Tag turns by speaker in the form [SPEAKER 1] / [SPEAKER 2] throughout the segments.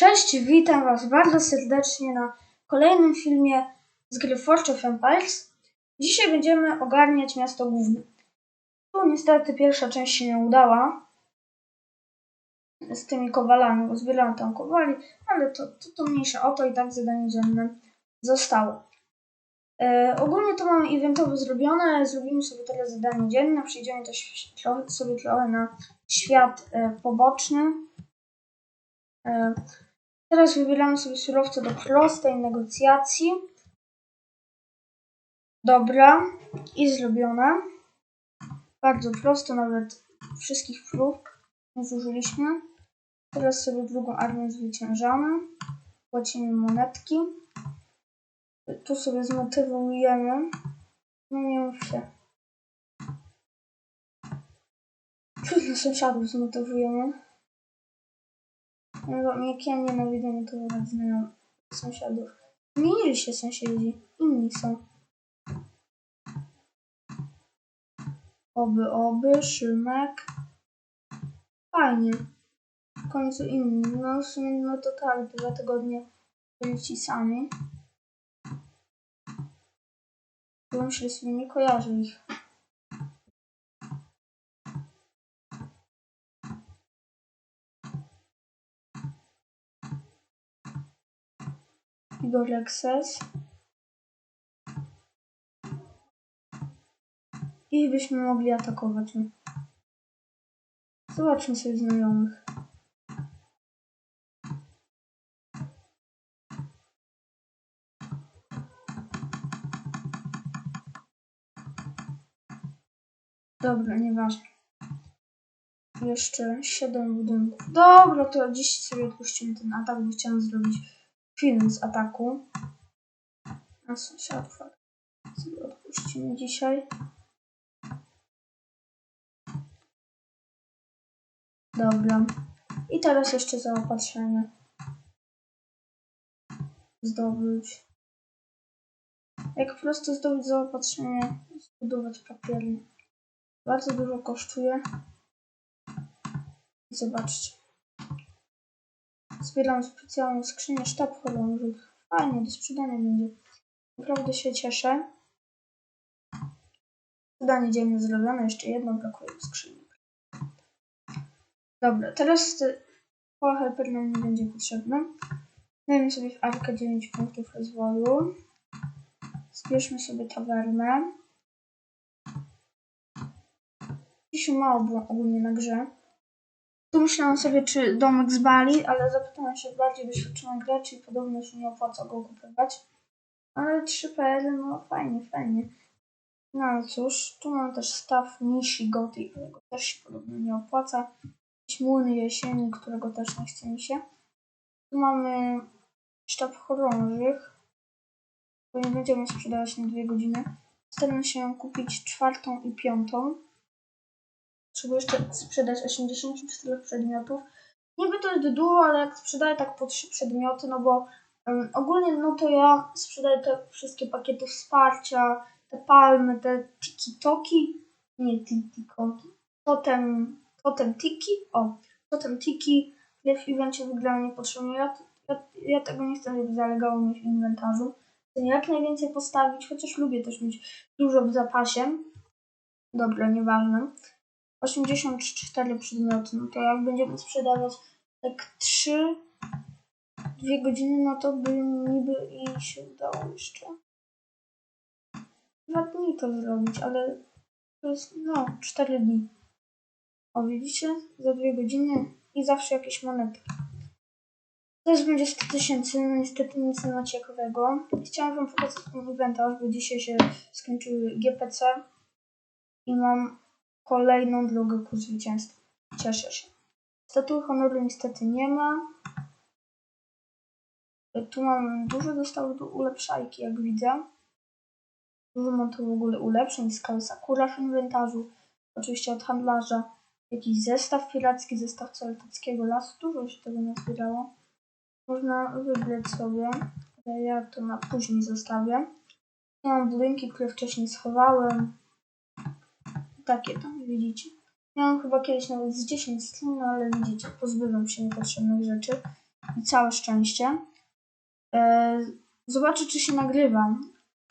[SPEAKER 1] Cześć, witam Was bardzo serdecznie na kolejnym filmie z gry Forge of Empires. Dzisiaj będziemy ogarniać miasto główne. Tu niestety pierwsza część się nie udała z tymi kowalami, bo tam kowali, ale to, to, to mniejsza o to i tak zadanie dzienne zostało. E, ogólnie to mamy eventowo zrobione, zrobimy sobie teraz zadanie dzienne, przejdziemy też sobie trochę na świat e, poboczny. E, Teraz wybieramy sobie surowce do prostej negocjacji. Dobra. I zrobione. Bardzo prosto, nawet wszystkich prób nie zużyliśmy. Teraz sobie drugą armię zwyciężamy. Płacimy monetki. Tu sobie zmotywujemy. No nie mów się. Tu sąsiadów zmotywujemy. No, jak ja nienawidzę motywować znajomych sąsiadów. Zmienili się sąsiedzi. Inni są. Oby, oby, Szymek. Fajnie. W końcu inni. No w sumie, no to tak, dwa tygodnie byli ci sami. Byłem się sobie nie kojarzę ich. Igor Access. I byśmy mogli atakować. Zobaczmy sobie znajomych. Dobra, nieważne. Jeszcze 7 budynków. Dobra, to dziś sobie odpuścimy ten atak, bo chciałem zrobić film z ataku. Na sąsiadów sobie odpuścimy dzisiaj. Dobra. I teraz jeszcze zaopatrzenie. Zdobyć. Jak po prostu zdobyć zaopatrzenie, zbudować papiernie. Bardzo dużo kosztuje. I zobaczcie. Zbieram specjalną skrzynię sztab chorążych. Fajnie, do sprzedania będzie. Naprawdę się cieszę. Zadanie dzienne zrobione, jeszcze jedno brakuje w skrzyni. Dobra, teraz pola helper nam nie będzie potrzebna. Dajmy sobie w arkę 9 punktów rozwoju. Zbierzmy sobie tawernę. Dziś mało było ogólnie na grze. Tu myślałam sobie, czy domek z Bali, ale zapytałam się bardziej doświadczonych graczy i podobno się nie opłaca go kupować. Ale 3 PL, no fajnie, fajnie. No ale cóż, tu mam też staw Nishi Goty, którego też się podobno nie opłaca. Młyny jesieni, którego też nie chce mi się. Tu mamy sztab chorążych, bo nie będziemy sprzedawać na dwie godziny. Staram się kupić czwartą i piątą. Trzeba jeszcze sprzedać 84 przedmiotów. Niby to jest dużo, ale jak sprzedaję tak po 3 przedmioty, no bo um, ogólnie no to ja sprzedaję te wszystkie pakiety wsparcia, te palmy, te tiki-toki, nie tiki-toki, totem, totem tiki, o, totem tiki, które w evencie wygrałem niepotrzebnie. Ja, ja, ja tego nie chcę, żeby zalegało mi w inwentarzu. Chcę jak najwięcej postawić, chociaż lubię też mieć dużo w zapasie. Dobra, nieważne. 84 przedmioty, no to jak będziemy sprzedawać tak 3 2 godziny, no to by niby i się udało jeszcze dwa dni to zrobić, ale to jest no 4 dni. O widzicie? Za 2 godziny i zawsze jakieś monety. Też będzie 100 tysięcy, no niestety nic nie ma ciekawego. Chciałam wam pokazać ten inwentarz, bo dzisiaj się skończyły GPC i mam kolejną drogę ku zwycięstwu. Cieszę się. Statuły honoru niestety nie ma. Tu mam dużo dostałych do ulepszajki, jak widzę. Dużo mam tu w ogóle ulepszeń. Skały Sakura w inwentarzu. Oczywiście od handlarza. Jakiś zestaw piracki, zestaw celtyckiego lasu. Dużo się tego nazbierało. Można wybrać sobie. Ale ja to na później zostawię. Ja mam budynki, które wcześniej schowałem takie tam, widzicie. Miałam chyba kiedyś nawet z 10 stron, no ale widzicie, pozbywam się niepotrzebnych rzeczy. i całe szczęście. E, zobaczę, czy się nagrywam,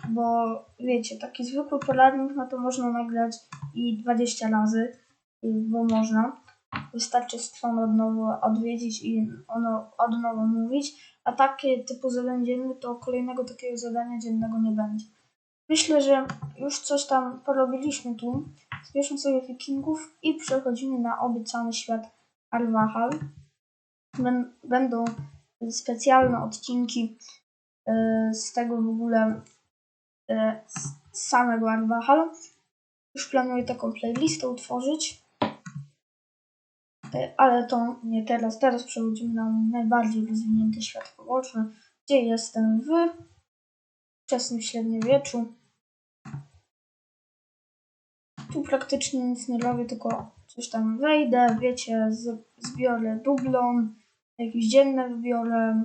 [SPEAKER 1] bo wiecie, taki zwykły poradnik, no to można nagrać i 20 razy, bo można. Wystarczy stronę od nowa odwiedzić i ono od nowa mówić, a takie typu zadań dziennych to kolejnego takiego zadania dziennego nie będzie. Myślę, że już coś tam porobiliśmy tu. Zbierzmy sobie wikingów i przechodzimy na obiecany świat Arwahal. Będą specjalne odcinki e, z tego w ogóle e, z samego Arwahal. Już planuję taką playlistę utworzyć. E, ale to nie teraz. Teraz przechodzimy na najbardziej rozwinięty świat poboczny, gdzie jestem w wczesnym średniowieczu. Tu praktycznie nic nie robię, tylko coś tam wejdę, wiecie, zbiorę dublon, jakieś dzienne wybiorę.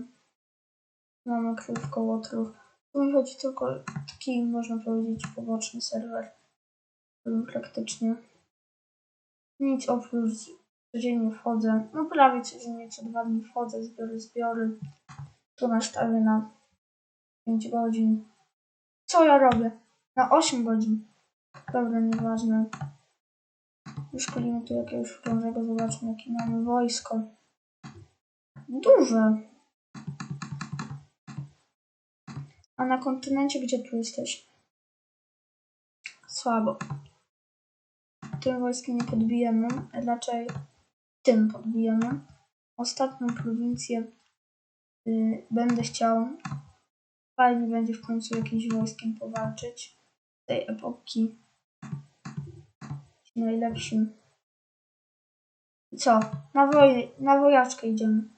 [SPEAKER 1] Mamy królówkę łotrów. Tu mi chodzi tylko taki, można powiedzieć, poboczny serwer. Praktycznie. Nic oprócz codziennie wchodzę, no prawie codziennie, co dwa dni wchodzę, zbiory, zbiory. Tu nastawię na 5 godzin. Co ja robię? Na 8 godzin. Dobra, nieważne. Wyszkolimy tu jakiegoś wkrążego, zobaczmy jakie mamy wojsko. Duże. A na kontynencie gdzie tu jesteś? Słabo. Tym wojskiem nie podbijemy, raczej tym podbijemy. Ostatnią prowincję y, będę chciał. Fajnie będzie w końcu jakimś wojskiem powalczyć tej epoki. Najlepszym. Co? Na, woj na wojaczkę idziemy.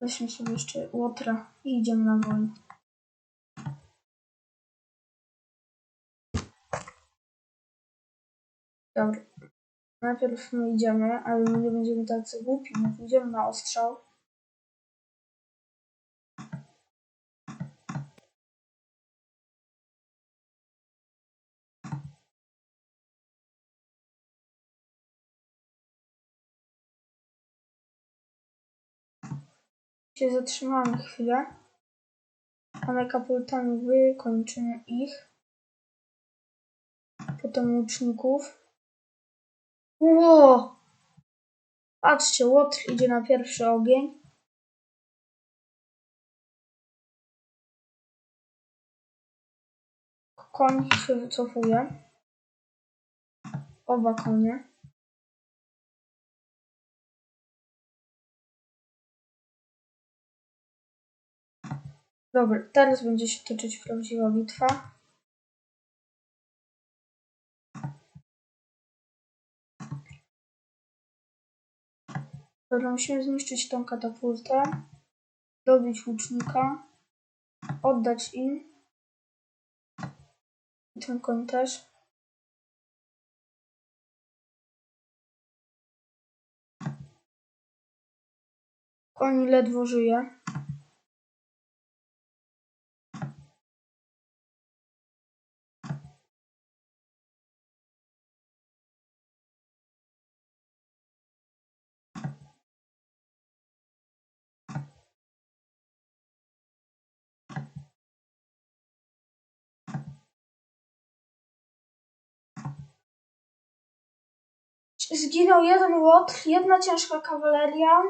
[SPEAKER 1] Weźmy sobie jeszcze łotra i idziemy na wojnę. Dobra. Najpierw my idziemy, ale my nie będziemy tacy głupi, my pójdziemy na ostrzał. Się zatrzymamy chwilę, ale kapultami wykończymy ich. Potem łuczników. Ło! Patrzcie, Łotr idzie na pierwszy ogień. Koń się wycofuje. Oba konie. Dobra, teraz będzie się toczyć prawdziwa bitwa. Dobra, musimy zniszczyć tą katapultę, dobić łucznika, oddać im. I ten koń też. Koń ledwo żyje. Zginął jeden łotr, jedna ciężka kawaleria,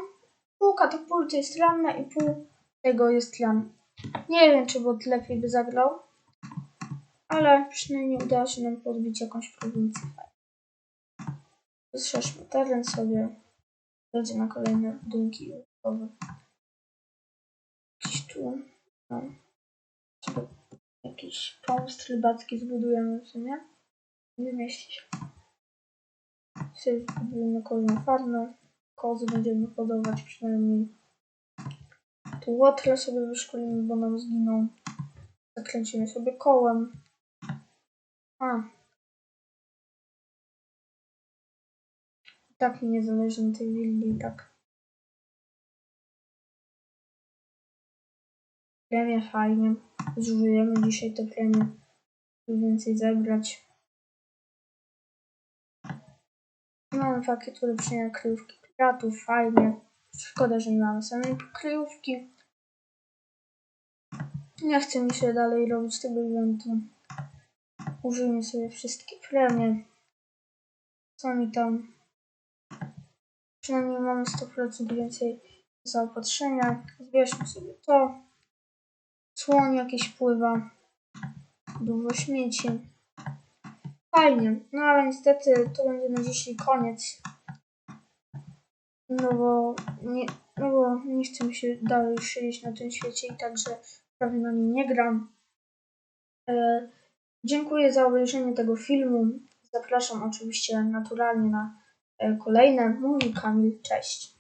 [SPEAKER 1] pół katapulty jest ranna i pół tego jest ran. Nie wiem, czy bot lepiej by zagrał, ale przynajmniej udało się nam podbić jakąś prowincję. Zszerzmy teren sobie, będzie na kolejne budynki wojskowe. Jakiś tu, no, jakiś pomst rybacki zbudujemy w sumie. Nie mieści się. Sobie zbudujemy kolejną farmę. Kozy będziemy hodować przynajmniej. Tu łotrę sobie wyszkolimy, bo nam zginą. Zakręcimy sobie kołem. A. tak mi nie zależy na tej willi, tak. Premie fajnie. Zużyjemy dzisiaj te premie, żeby więcej zebrać. Mamy pakiet ulepszenia kryjówki piratów, fajnie. Szkoda, że nie mamy samej kryjówki. Nie chce mi się dalej robić tego eventu. Użyjmy sobie wszystkie premie. Co mi tam? Przynajmniej mamy 100% więcej zaopatrzenia. Zbierzmy sobie to. Słoń jakiś pływa. Dużo śmieci. Fajnie. No ale niestety to będzie na dzisiaj koniec. No bo nie, no bo nie chcę mi się dalej siedzieć na tym świecie i także prawie na nim nie gram. E, dziękuję za obejrzenie tego filmu. Zapraszam oczywiście naturalnie na e, kolejne. Mówi Kamil. Cześć.